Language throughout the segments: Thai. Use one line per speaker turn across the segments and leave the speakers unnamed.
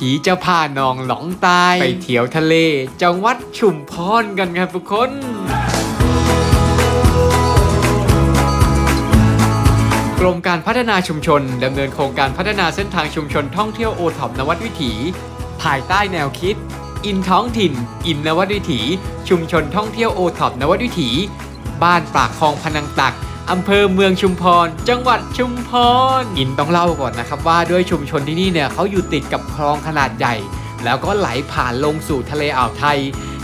ถีจะพาน้องหลองตาย ไปเที่ยวทะเล จังหวัดชุมพรกันครับทุกคนกรมการพัฒนาชุมชนดำเนินโครงการพัฒนาเส้นทางชุมชนท่องเที่ยวโอท็อปนวัดวิถี ภายใต้แนวคิด อินท้องถิ่น อินนวัดวิถี ชุมชนท่องเที่ยวโอท็อปนวัดวิถี บ้านปากคลองพนังตัก อำเภอเมืองชุมพร จังหวัดชุมพรอินต้องเล่าก่อนนะครับว่าด้วยชุมชนที่นี่เนี่ยเขาอยู่ติดกับคลองขนาดใหญ่ แล้วก็ไหลผ่านลงสู่ทะเลอ่าวไทย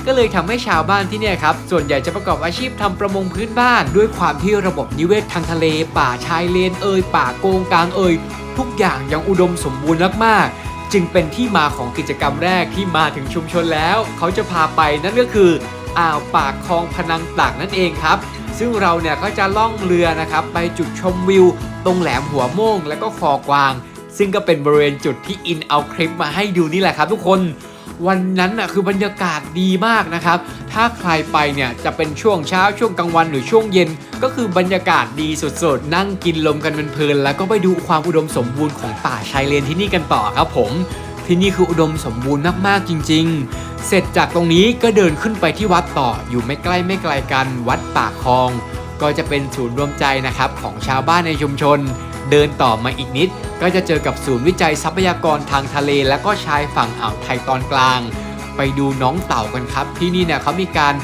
ก็เลยทำให้ชาวบ้านที่เนี่ยครับส่วนใหญ่จะประกอบอาชีพทำประมงพื้นบ้าน ด้วยความที่ระบบนิเวศทางทะเล ป่าชายเลนเอ่ยป่าโกงกลางเอ่ยทุกอย่างยังอุดมสมบูรณ์มากๆ จึงเป็นที่มาของกิจกรรมแรกที่มาถึงชุมชนแล้ว เขาจะพาไปนั่นก็คืออ่าวปากคลองพนังตักนั่นเองครับ ซึ่งเราเนี่ยก็จะล่องเรือนะครับไปจุดชมวิว ตรงแหลมหัวโม่งและก็คอกวาง ซึ่งก็เป็นบริเวณจุดที่อินเอาคลิปมาให้ดูนี่แหละครับ ทุกคนวันนั้นน่ะคือบรรยากาศดีมากนะครับ ถ้าใครไปเนี่ยจะเป็นช่วงเช้าช่วงกลางวันหรือช่วงเย็น ก็คือบรรยากาศดีสดๆ นั่งกินลมกันเพลินแล้วก็ไปดูความอุดมสมบูรณ์ของป่าชายเลนที่นี่กันต่อครับผม ที่นี่คืออุดมสมบูรณ์มากๆจริง ๆ เสร็จจากตรงนี้ก็เดินขึ้นไปที่วัดต่ออยู่ไม่ใกล้ไม่ไกลกันวัดปากคลอง ก็จะเป็นศูนย์รวมใจนะครับของชาวบ้านในชุมชน เดินต่อมาอีกนิด ก็จะเจอกับศูนย์วิจัยทรัพยากรทางทะเล และก็ชายฝั่งอ่าวไทยตอนกลาง ไปดูน้องเต่ากันครับ ที่นี่เนี่ยเขามีการ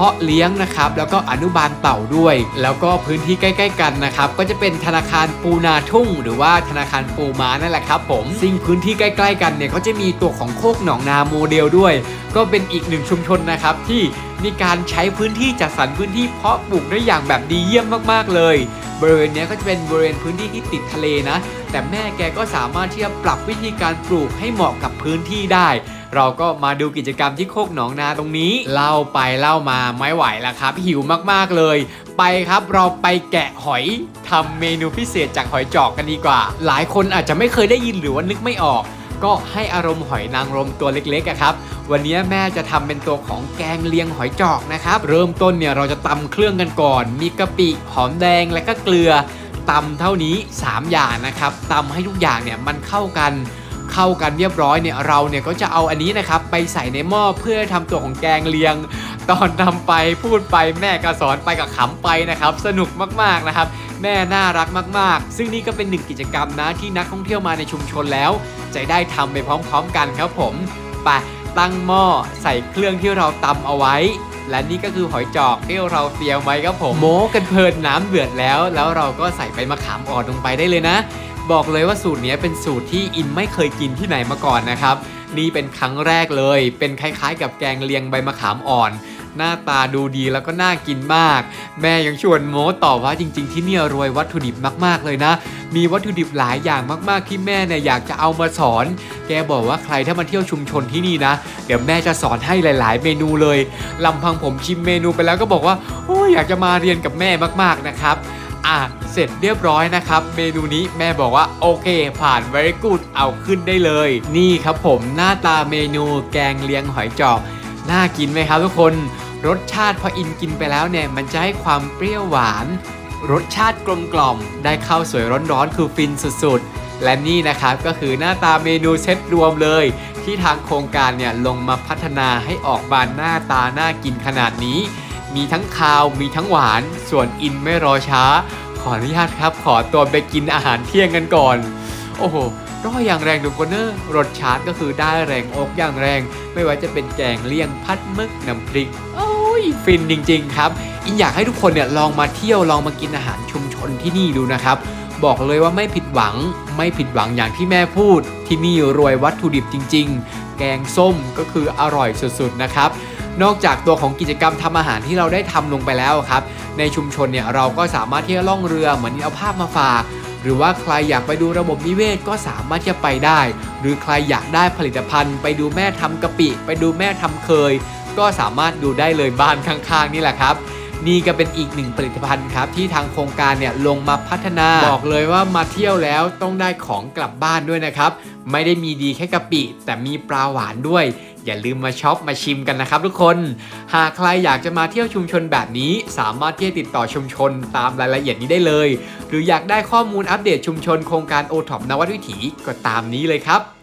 เพาะเลี้ยงนะครับแล้วก็อนุบาลเต่าด้วย แล้วก็พื้นที่ใกล้ ๆ กันนะครับก็จะเป็นธนาคารปูนาทุ่ง หรือว่าธนาคารปูม้านั่นแหละครับผมซึ่งพื้นที่ใกล้ ๆ กันเนี่ยก็จะมีตัวของโคกหนองนาโมเดลด้วย ก็เป็นอีกหนึ่งชุมชนนะครับที่มีการใช้พื้นที่จัดสรรพื้นที่เพาะปลูกได้อย่างแบบดีเยี่ยมมากๆเลย บริเวณนี้ก็จะเป็นบริเวณพื้นที่ที่ติดทะเลนะ แต่แม่แกก็สามารถที่จะปรับวิธีการปลูกให้เหมาะกับพื้นที่ได้ เราก็มาดูกิจกรรมที่โคกหนองนาตรงนี้ เล่าไปเล่ามาไม่ไหวแล้วครับ หิวมากๆเลย ไปครับเราไปแกะหอยทำเมนูพิเศษจากหอยจอกกันดีกว่า หลายคนอาจจะไม่เคยได้ยินหรือว่านึกไม่ออก ก็ให้อารมณ์หอยนางรมตัวเล็กๆครับ วันนี้แม่จะทำเป็นตัวของแกงเลียงหอยจอกนะครับ เริ่มต้นเนี่ยเราจะตำเครื่องกันก่อน มีกะปิหอมแดงและก็เกลือตำเท่านี้ 3 อย่างนะครับตำให้ทุกอย่างเนี่ยมันเข้ากันเข้ากันเรียบร้อยเนี่ยเราเนี่ยก็จะเอาอันนี้นะครับไปใส่ในหม้อเพื่อทำตัวของแกงเลียง ตอนทำไปพูดไปแม่ก็สอนไปกับขำไปนะครับ สนุกมากๆนะครับ แม่น่ารักมาก ๆ ซึ่งนี่ก็เป็นหนึ่งกิจกรรมนะที่นักท่องเที่ยวมาในชุมชนแล้ว จะได้ทำไปพร้อมๆกันครับผมไปตั้งหม้อใส่เครื่องที่เราตำเอาไว้ และนี่ก็คือหอยจอกที่เราเตรียมไว้ครับผมโม้กันเพลินน้ำเดือดแล้ว แล้วเราก็ใส่ใบมะขามอ่อนลงไปได้เลยนะ บอกเลยว่าสูตรนี้เป็นสูตรที่อินไม่เคยกินที่ไหนมาก่อนนะครับนี่เป็นครั้งแรกเลย เป็นคล้ายๆ กับแกงเลียงใบมะขามอ่อน หน้าตาดูดีแล้วก็น่ากินมาก แม่ยังชวนโม้ต่อว่าจริง ๆ ที่เนี่ยรวยวัตถุดิบมาก ๆ เลยนะ มีวัตถุดิบหลายอย่างมากๆที่แม่เนี่ยอยากจะเอามาสอน แกบอกว่าใครถ้ามาเที่ยวชุมชนที่นี่นะ เดี๋ยวแม่จะสอนให้หลาย ๆ เมนูเลยลำพังผมชิมเมนูไปแล้วก็บอกว่าโอ้ยอยากจะมาเรียนกับแม่มาก ๆ นะครับอะเสร็จเรียบร้อยนะครับ เมนูนี้แม่บอกว่าโอเค ผ่าน very good เอาขึ้นได้เลย นี่ครับผมหน้าตาเมนูแกงเลียงหอยจอก น่ากินไหมครับทุกคน รสชาติพออินกินไปแล้วเนี่ย มันจะให้ความเปรี้ยวหวาน รสชาติกลมกล่อม ได้ข้าวสวยร้อนๆ คือฟินสุดๆ และนี่นะครับก็คือหน้าตาเมนูเซตรวมเลย ที่ทางโครงการเนี่ยลงมาพัฒนาให้ออกมานหน้าตาน่ากินขนาดนี้ มีทั้งคาวมีทั้งหวาน ส่วนอินไม่รอช้า ขออนุญาตครับ ขอตัวไปกินอาหารเที่ยงกันก่อน โอ้โห ร้อยอย่างแรงทุกคนเนอะรสชาติก็คือได้แรงอกอย่างแรง ไม่ว่าจะเป็นแกงเลี่ยงพัดมึกน้ำพริก โอ้ยฟินจริง ๆ ครับ อินอยากให้ทุกคนเนี่ยลองมาเที่ยวลองมากินอาหารชุมชนที่นี่ดูนะครับบอกเลยว่าไม่ผิดหวังไม่ผิดหวังอย่างที่แม่พูด ที่นี่รวยวัตถุดิบจริง ๆ แกงส้มก็คืออร่อยสุดๆนะครับนอกจากตัวของกิจกรรมทำอาหารที่เราได้ทำลงไปแล้วครับ ในชุมชนเนี่ยเราก็สามารถที่จะล่องเรือเหมือนที่เอาภาพมาฝาก หรือว่าใครอยากไปดูระบบนิเวศก็สามารถจะไปได้ หรือใครอยากได้ผลิตภัณฑ์ ไปดูแม่ทำกะปิ ไปดูแม่ทำเคย ก็สามารถดูได้เลยบ้านข้างๆ นี่แหละครับนี่ก็เป็นอีกหนึ่งผลิตภัณฑ์ครับ ที่ทางโครงการเนี่ยลงมาพัฒนา บอกเลยว่ามาเที่ยวแล้วต้องได้ของกลับบ้านด้วยนะครับ ไม่ได้มีดีแค่กะปิ แต่มีปลาหวานด้วย อย่าลืมมาช็อปมาชิมกันนะครับทุกคน หากใครอยากจะมาเที่ยวชุมชนแบบนี้ สามารถที่จะติดต่อชุมชนตามรายละเอียดนี้ได้เลย หรืออยากได้ข้อมูลอัปเดตชุมชนโครงการโอท็อปนวัดวิถีก็ตามนี้เลยครับ